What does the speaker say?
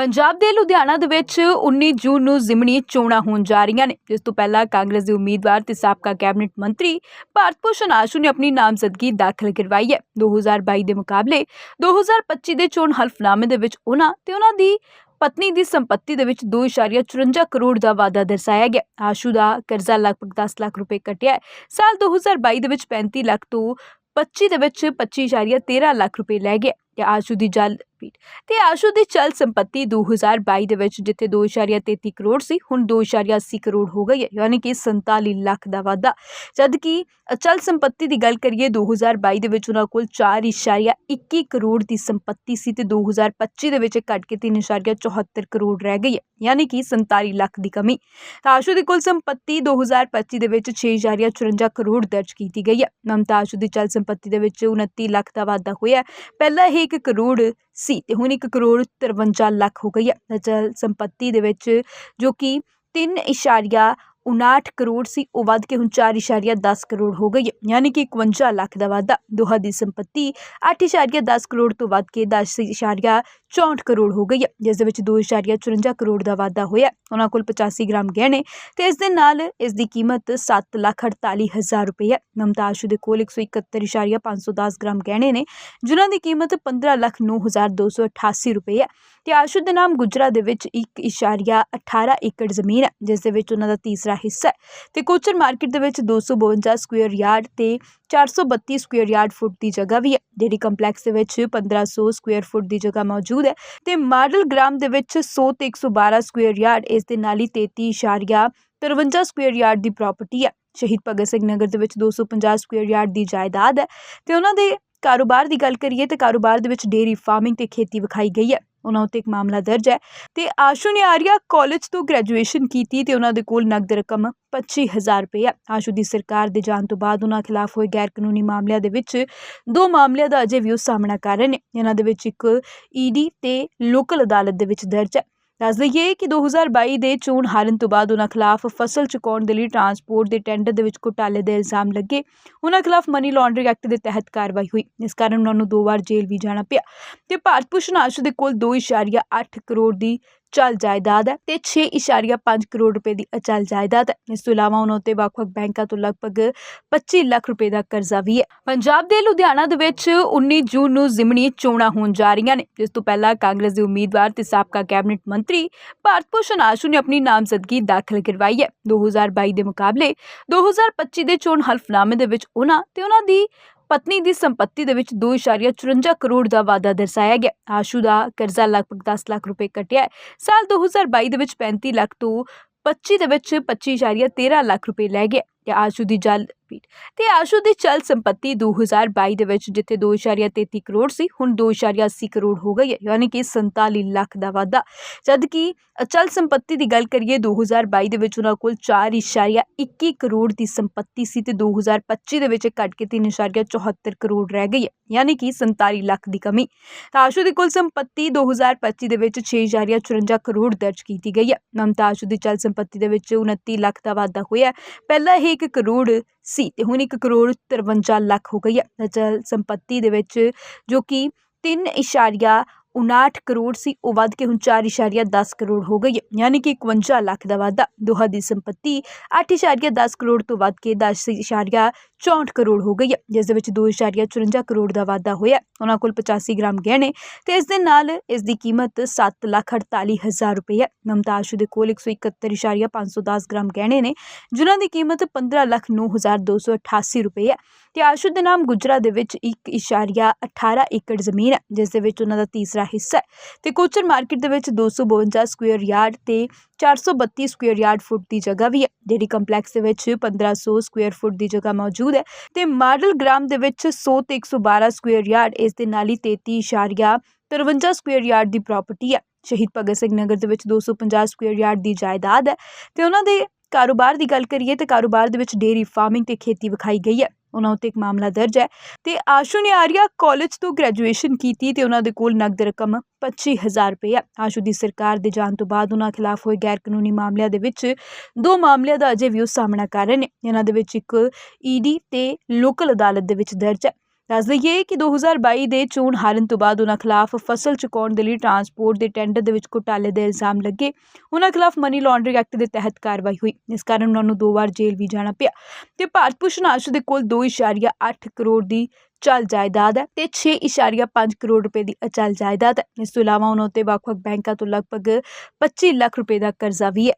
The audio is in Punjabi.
ਪੰਜਾਬ ਦੇ ਲੁਧਿਆਣਾ ਦੇ ਵਿੱਚ 19 ਜੂਨ ਨੂੰ ਜ਼ਿਮਨੀ ਚੋਣਾਂ ਹੋਣ ਜਾ ਰਹੀਆਂ ਨੇ, ਜਿਸ ਤੋਂ ਪਹਿਲਾਂ ਕਾਂਗਰਸ ਦੇ ਉਮੀਦਵਾਰ ਤੇ ਸਾਬਕਾ ਕੈਬਨਿਟ ਮੰਤਰੀ ਭਾਰਤ ਭੂਸ਼ਣ ਆਸ਼ੂ ਨੇ ਆਪਣੀ ਨਾਮਜ਼ਦਗੀ ਦਾਖਲ ਕਰਵਾਈ ਹੈ। 2022 ਦੇ ਮੁਕਾਬਲੇ 2025 ਦੇ ਚੋਣ ਹਲਫਨਾਮੇ ਦੇ ਵਿੱਚ ਉਹਨਾਂ ਤੇ ਉਹਨਾਂ ਦੀ ਪਤਨੀ ਦੀ ਸੰਪਤੀ ਦੇ ਵਿੱਚ 2.54 ਕਰੋੜ ਦਾ ਵਾਅਦਾ ਦਰਸਾਇਆ ਗਿਆ। ਆਸ਼ੂ ਦਾ ਕਰਜ਼ਾ ਲਗਭਗ 10 ਲੱਖ ਰੁਪਏ ਕਟਿਆ ਹੈ। ਸਾਲ 2022 ਦੇ ਵਿੱਚ 35 ਲੱਖ ਤੋਂ 25 ਦੇ ਵਿੱਚ 25.13 ਲੱਖ ਰੁਪਏ ਲੈ ਗਿਆ। ਤੇ ਆਸ਼ੂ ਦੀ ਜਲ ਪੀਟ ਤੇ ਆਸ਼ੂ ਦੀ ਚਲ ਸੰਪਤੀ 2022 ਦੇ ਵਿੱਚ ਜਿੱਥੇ 2.33 ਕਰੋੜ ਸੀ, ਹੁਣ 2.80 ਕਰੋੜ ਹੋ ਗਈ ਹੈ, ਯਾਨੀ ਕਿ 47 ਲੱਖ ਦਾ ਵਾਧਾ। ਜਦ ਕਿ ਅਚਲ ਸੰਪਤੀ ਦੀ ਗੱਲ ਕਰੀਏ 2022 ਦੇ ਵਿੱਚ ਉਹਨਾਂ ਕੋਲ 4.21 ਕਰੋੜ ਦੀ ਸੰਪਤੀ ਸੀ ਤੇ 2025 ਦੇ ਵਿੱਚ ਘਟ ਕੇ 3.74 ਕਰੋੜ ਰਹਿ ਗਈ ਹੈ, ਯਾਨੀ ਕਿ 47 ਲੱਖ ਦੀ ਕਮੀ। ਤਾਂ ਆਸ਼ੂ ਦੀ ਕੁੱਲ ਸੰਪਤੀ 2025 ਦੇ ਵਿੱਚ 6.54 ਕਰੋੜ ਦਰਜ ਕੀਤੀ ਗਈ ਹੈ। ਮਮਤਾ ਆਸ਼ੂ ਦੀ ਚਲ ਸੰਪਤੀ ਦੇ ਵਿੱਚ 29 ਲੱਖ ਦਾ ਵਾਧਾ ਹੋਇਆ ਪਹਿਲਾਂ ਇਹ 1 ਕਰੋੜ ਸੀ ਤੇ ਹੁਣ 1 ਕਰੋੜ 53 ਲੱਖ ਹੋ ਗਈ ਹੈ। ਅਚਲ ਸੰਪਤੀ ਦੇ ਵਿੱਚ ਜੋ ਕਿ 3.59 ਕਰੋੜ ਸੀ, ਉਹ ਵੱਧ ਕੇ ਹੁਣ 4.10 ਕਰੋੜ ਹੋ ਗਈ ਹੈ, ਯਾਨੀ ਕਿ 51 ਲੱਖ ਦਾ ਵਾਧਾ, ਦੋਹਾਂ ਦੀ ਸੰਪत्ति 8.10 ਕਰੋੜ ਤੋਂ ਵੱਧ ਕੇ 10.64 ਕਰੋੜ ਹੋ ਗਈ ਹੈ, ਜਿਸ ਦੇ ਵਿੱਚ 2.54 ਕਰੋੜ ਦਾ ਵਾਧਾ ਹੋਇਆ ਉਹਨਾਂ ਕੋਲ 85 ਗ੍ਰਾਮ ਗਹਿਣੇ ਤੇ ਇਸ ਦੇ ਨਾਲ ਇਸ ਦੀ ਕੀਮਤ 7 ਲੱਖ 48 ਹਜ਼ਾਰ ਰੁਪਏ ਹੈ। ਮਮਤਾ ਆਸ਼ੂ ਦੇ ਕੋਲ 171.510 ਗ੍ਰਾਮ ਗਹਿਣੇ ਨੇ, ਜਿਨ੍ਹਾਂ ਦੀ ਕੀਮਤ 15 ਲੱਖ 9288 ਰੁਪਏ ਹੈ। ਤੇ ਆਸ਼ੂ ਦੇ ਨਾਮ ਗੁਜਰਾ ਦੇ ਵਿੱਚ 1.18 ਏਕੜ ਜ਼ਮੀਨ ਹੈ, ਜਿਸ ਦੇ ਵਿੱਚ ਉਹਨਾਂ ਦਾ ਤੀਸਰਾ ਹਿੱਸਾ ਹੈ। ਤੇ ਕੋਚਰ ਮਾਰਕੀਟ ਦੇ ਵਿੱਚ 252 ਸਕੁਅਰ ਯਾਰਡ ਤੇ 432 ਸਕੁਅਰ ਯਾਰਡ ਫੁੱਟ ਦੀ ਜਗ੍ਹਾ ਵੀ ਹੈ ਡੇਰੀ ਕੰਪਲੈਕਸ ਦੇ ਵਿੱਚ 1500 ਸਕੁਅਰ ਫੁੱਟ ਦੀ ਜਗ੍ਹਾ ਮੌਜੂਦ ਹੈ। ਤੇ ਮਾਡਲ ਗ੍ਰਾਮ ਦੇ ਵਿੱਚ 100 ਤੇ 112 ਸਕੁਅਰ ਯਾਰਡ ਇਸ ਦੇ ਨਾਲ ਹੀ 33.53 ਸਕੁਅਰ ਯਾਰਡ ਦੀ ਪ੍ਰਾਪਰਟੀ ਹੈ। ਸ਼ਹੀਦ ਭਗਤ ਸਿੰਘ ਨਗਰ ਦੇ ਵਿੱਚ 250 ਸਕੁਅਰ ਯਾਰਡ ਦੀ ਜਾਇਦਾਦ ਹੈ। ਤੇ ਉਹਨਾਂ ਦੇ ਕਾਰੋਬਾਰ ਦੀ ਗੱਲ ਕਰੀਏ ਤਾਂ ਕਾਰੋਬਾਰ ਦੇ ਵਿੱਚ ਡੇਰੀ ਫਾਰਮਿੰਗ ਤੇ ਖੇਤੀ ਵਿਖਾਈ ਗਈ ਹੈ। ਉਹਨਾਂ ਉੱਤੇ ਇੱਕ ਮਾਮਲਾ ਦਰਜ ਹੈ ਤੇ ਆਸ਼ੂ ਨੇ ਆਰੀਆ ਕਾਲਜ ਤੋਂ ਗ੍ਰੈਜੂਏਸ਼ਨ ਕੀਤੀ ਤੇ ਉਹਨਾਂ ਦੇ ਕੋਲ ਨਕਦ ਰਕਮ 25000 ਰੁਪਏ ਹੈ। ਆਸ਼ੂ ਦੀ ਸਰਕਾਰ ਦੇ ਜਾਣ ਤੋਂ ਬਾਅਦ ਉਹਨਾਂ ਖਿਲਾਫ ਹੋਏ ਗੈਰ ਕਾਨੂੰਨੀ ਮਾਮਲਿਆਂ ਦੇ ਵਿੱਚ ਦੋ ਮਾਮਲਿਆਂ ਦਾ ਅਜੇ ਵੀ ਉਹ ਸਾਹਮਣਾ ਕਰ ਰਹੇ ਨੇ। ਇਹਨਾਂ ਦੇ ਵਿੱਚ ਇੱਕ ਈਡੀ ਤੇ ਲੋਕਲ ਅਦਾਲਤ ਦੇ ਵਿੱਚ ਦਰਜ ਹੈ। ਦੱਸ ਦਈਏ ਕਿ 2022 ਦੇ ਚੋਣ ਹਾਰਨ ਤੋਂ ਬਾਅਦ ਉਹਨਾਂ ਖਿਲਾਫ ਫਸਲ ਚੁਕਾਉਣ ਦੇ ਲਈ ਟਰਾਂਸਪੋਰਟ ਦੇ ਟੈਂਡਰ ਦੇ ਵਿੱਚ ਘੁਟਾਲੇ ਦੇ ਇਲਜ਼ਾਮ ਲੱਗੇ। ਉਹਨਾਂ ਖਿਲਾਫ ਮਨੀ ਲਾਂਡਰਿੰਗ ਐਕਟ ਦੇ ਤਹਿਤ ਕਾਰਵਾਈ ਹੋਈ। ਇਸ ਕਾਰਨ ਉਹਨਾਂ ਨੂੰ ਦੋ ਵਾਰ ਜੇਲ੍ਹ ਵੀ ਜਾਣਾ ਪਿਆ। ਤੇ ਭਾਰਤ ਭੂਸ਼ਣ ਆਸ਼ੂ ਦੇ ਕੋਲ 2.8 ਕਰੋੜ ਦੀ ਚਲ ਜਾਇਦਾਦ ਹੈ ਤੇ 6.5 ਕਰੋੜ ਰੁਪਏ ਦੀ ਅਚਲ ਜਾਇਦਾਦ ਹੈ। ਇਸ ਤੋਂ ਇਲਾਵਾ ਉਹਨਾਂ ਉੱਤੇ ਵੱਖ-ਵੱਖ ਬੈਂਕਾਂ ਤੋਂ ਲਗਭਗ 25 ਲੱਖ ਰੁਪਏ ਦਾ ਕਰਜ਼ਾ ਵੀ ਹੈ। ਪੰਜਾਬ ਦੇ ਲੁਧਿਆਣਾ ਦੇ ਵਿੱਚ 19 ਜੂਨ ਨੂੰ ਜ਼ਿਮਨੀ ਚੋਣਾਂ ਹੋਣ ਜਾ ਰਹੀਆਂ ਨੇ, ਜਿਸ ਤੋਂ ਪਹਿਲਾਂ ਕਾਂਗਰਸ ਦੇ ਉਮੀਦਵਾਰ ਤੇ ਸਾਬਕਾ ਕੈਬਨਿਟ ਮੰਤਰੀ ਭਾਰਤ ਭੂਸ਼ਣ ਆਸ਼ੂ ਨੇ ਆਪਣੀ ਨਾਮਜ਼ਦਗੀ ਦਾਖਲ ਕਰਵਾਈ ਹੈ। 2022 ਦੇ ਮੁਕਾਬਲੇ 2025 ਦੇ ਚੋਣ ਹਲਫਨਾਮੇ ਦੇ ਵਿੱਚ ਉਹਨਾਂ ਤੇ ਉਹਨਾਂ ਦੀ ਪਤਨੀ ਦੀ ਸੰਪਤੀ ਦੇ ਵਿੱਚ 2.54 ਕਰੋੜ ਦਾ ਵਾਅਦਾ ਦਰਸਾਇਆ ਗਿਆ। ਆਸ਼ੂ ਦਾ ਕਰਜ਼ਾ ਲਗਭਗ 10 ਲੱਖ ਰੁਪਏ ਕਟਿਆ ਹੈ। ਸਾਲ 2022 ਦੇ ਵਿੱਚ 35 ਲੱਖ ਤੋਂ 25 ਦੇ ਵਿੱਚ 25.13 ਲੱਖ ਰੁਪਏ ਲੈ ਗਿਆ। ਜਾਂ ਆਸ਼ੂ ਦੀ ਜਲ ਪੀਠ। ਤੇ ਆਸ਼ੂ ਦੀ ਚਲ ਸੰਪਤੀ 2022 ਦੇ ਵਿੱਚ ਜਿੱਥੇ 2.33 ਕਰੋੜ ਸੀ, ਹੁਣ 2.80 ਕਰੋੜ ਹੋ ਗਈ ਹੈ, ਯਾਨੀ ਕਿ 47 ਲੱਖ ਦਾ ਵਾਧਾ। ਜਦ ਕਿ ਅਚਲ ਸੰਪਤੀ ਦੀ ਗੱਲ ਕਰੀਏ 2022 ਦੇ ਵਿੱਚ ਉਹਨਾਂ ਕੋਲ 4.21 ਕਰੋੜ ਦੀ ਸੰਪਤੀ ਸੀ ਤੇ 2025 ਦੇ ਵਿੱਚ ਘਟ ਕੇ 3.74 ਕਰੋੜ ਰਹਿ ਗਈ ਹੈ, ਯਾਨੀ ਕਿ 47 ਲੱਖ ਦੀ ਕਮੀ। ਤਾਂ ਆਸ਼ੂ ਦੀ ਕੁੱਲ ਸੰਪਤੀ 2025 ਦੇ ਵਿੱਚ 6.54 ਕਰੋੜ ਦਰਜ ਕੀਤੀ ਗਈ ਹੈ। ਮਮਤਾ ਆਸ਼ੂ ਦੀ ਚਲ ਸੰਪਤੀ ਦੇ ਵਿੱਚ 29 ਲੱਖ ਦਾ ਵਾਧਾ ਹੋਇਆ ਪਹਿਲਾਂ ਹੀ 1 ਕਰੋੜ ਸੀ ਤੇ ਹੁਣ 1 ਕਰੋੜ 53 ਲੱਖ ਹੋ ਗਈ ਹੈ। ਅਚਲ ਸੰਪਤੀ ਦੇ ਵਿੱਚ ਜੋ ਕਿ 3.59 ਕਰੋੜ ਸੀ, ਉਹ ਵੱਧ ਕੇ ਹੁਣ 4.10 ਕਰੋੜ ਹੋ ਗਈ ਹੈ, ਯਾਨੀ ਕਿ 51 ਲੱਖ ਦਾ ਵਾਧਾ, ਦੋਹਾਂ ਦੀ ਸੰਪत्ति 8.10 ਕਰੋੜ ਤੋਂ ਵੱਧ ਕੇ 10.64 ਕਰੋੜ ਹੋ ਗਈ ਹੈ, ਜਿਸ ਦੇ ਵਿੱਚ 2.54 ਕਰੋੜ ਦਾ ਵਾਧਾ ਹੋਇਆ ਉਹਨਾਂ ਕੋਲ 85 ਗ੍ਰਾਮ ਗਹਿਣੇ ਤੇ ਇਸ ਦੇ ਨਾਲ ਇਸ ਦੀ ਕੀਮਤ 7 ਲੱਖ 48 ਹਜ਼ਾਰ ਰੁਪਏ ਹੈ। ਮਮਤਾ ਆਸ਼ੂ ਦੇ ਕੋਲ 171.510 ਗ੍ਰਾਮ ਗਹਿਣੇ ਨੇ, ਜਿਨ੍ਹਾਂ ਦੀ ਕੀਮਤ 15 ਲੱਖ 9288 ਰੁਪਏ ਹੈ। ਤੇ ਆਸ਼ੂ ਦੇ ਨਾਮ ਗੁਜਰਾ ਦੇ ਵਿੱਚ 1.18 ਏਕੜ ਜ਼ਮੀਨ ਹੈ, ਜਿਸ ਦੇ ਵਿੱਚ ਉਹਨਾਂ ਦਾ ਤੀਸਰਾ ਹਿੱਸਾ ਹੈ। ਤੇ ਕੋਚਰ ਮਾਰਕੀਟ ਦੇ ਵਿੱਚ 252 ਸਕੁਅਰ ਯਾਰਡ ਤੇ 432 ਸਕੁਅਰ ਯਾਰਡ ਫੁੱਟ ਦੀ ਜਗ੍ਹਾ ਵੀ ਹੈ ਡੇਰੀ ਕੰਪਲੈਕਸ ਦੇ ਵਿੱਚ 1500 ਸਕੁਅਰ ਫੁੱਟ ਦੀ ਜਗ੍ਹਾ ਮੌਜੂਦ ਹੈ ਤੇ ਮਾਡਲ ਗ੍ਰਾਮ ਦੇ ਵਿੱਚ 100 ਤੇ 112 ਸਕੁਅਰ ਯਾਰਡ ਇਸ ਦੇ ਨਾਲ ਹੀ 33.53 ਸਕੁਅਰ ਯਾਰਡ ਦੀ ਪ੍ਰਾਪਰਟੀ ਹੈ। ਸ਼ਹੀਦ ਭਗਤ ਸਿੰਘ ਨਗਰ ਦੇ ਵਿੱਚ 250 ਸਕੁਅਰ ਯਾਰਡ ਦੀ ਜਾਇਦਾਦ ਹੈ। ਤੇ ਉਹਨਾਂ ਦੇ ਕਾਰੋਬਾਰ ਦੀ ਗੱਲ ਕਰੀਏ ਤਾਂ ਕਾਰੋਬਾਰ ਦੇ ਵਿੱਚ ਡੇਰੀ ਫਾਰਮਿੰਗ ਤੇ ਖੇਤੀ ਵਿਖਾਈ ਗਈ ਹੈ। ਉਹਨਾਂ ਉੱਤੇ ਇੱਕ ਮਾਮਲਾ ਦਰਜ ਹੈ। ਤੇ ਆਸ਼ੂ ਨੇ ਆਰੀਆ ਕਾਲਜ ਤੋਂ ਗ੍ਰੈਜੂਏਸ਼ਨ ਕੀਤੀ ਤੇ ਉਹਨਾਂ ਦੇ ਕੋਲ ਨਕਦ ਰਕਮ 25000 ਰੁਪਏ ਹੈ। ਆਸ਼ੂ ਦੀ ਸਰਕਾਰ ਦੇ ਜਾਣ ਤੋਂ ਬਾਅਦ ਉਹਨਾਂ ਖਿਲਾਫ ਹੋਏ ਗੈਰ ਕਾਨੂੰਨੀ ਮਾਮਲਿਆਂ ਦੇ ਵਿੱਚ ਦੋ ਮਾਮਲਿਆਂ ਦਾ ਅਜੇ ਵੀ ਉਹ ਸਾਹਮਣਾ ਕਰ ਰਹੇ ਨੇ। ਇਹਨਾਂ ਦੇ ਵਿੱਚ ਇੱਕ ਈਡੀ ਤੇ ਲੋਕਲ ਅਦਾਲਤ ਦੇ ਵਿੱਚ ਦਰਜ ਹੈ। ਦੱਸ ਦਈਏ ਕਿ 2022 ਦੇ ਚੋਣ ਹਾਰਨ ਤੋਂ ਬਾਅਦ ਉਹਨਾਂ ਖਿਲਾਫ ਫਸਲ ਚੁਕਾਉਣ ਦੇ ਲਈ ਟਰਾਂਸਪੋਰਟ ਦੇ ਟੈਂਡਰ ਦੇ ਵਿੱਚ ਘੁਟਾਲੇ ਦੇ ਇਲਜ਼ਾਮ ਲੱਗੇ। ਉਹਨਾਂ ਖਿਲਾਫ ਮਨੀ ਲਾਂਡਰਿੰਗ ਐਕਟ ਦੇ ਤਹਿਤ ਕਾਰਵਾਈ ਹੋਈ। ਇਸ ਕਾਰਨ ਉਹਨਾਂ ਨੂੰ ਦੋ ਵਾਰ ਜੇਲ੍ਹ ਵੀ ਜਾਣਾ ਪਿਆ। ਤੇ ਭਾਰਤ ਭੂਸ਼ਣ ਆਸ਼ੂ ਦੇ ਕੋਲ 2.8 ਕਰੋੜ ਦੀ ਚਲ ਜਾਇਦਾਦ ਹੈ ਤੇ 6.5 ਕਰੋੜ ਰੁਪਏ ਦੀ ਅਚਲ ਜਾਇਦਾਦ ਹੈ। ਇਸ ਤੋਂ ਇਲਾਵਾ ਉਹਨਾਂ ਉੱਤੇ ਵੱਖ-ਵੱਖ ਬੈਂਕਾਂ ਤੋਂ ਲਗਭਗ 25 ਲੱਖ ਰੁਪਏ ਦਾ ਕਰਜ਼ਾ ਵੀ ਹੈ।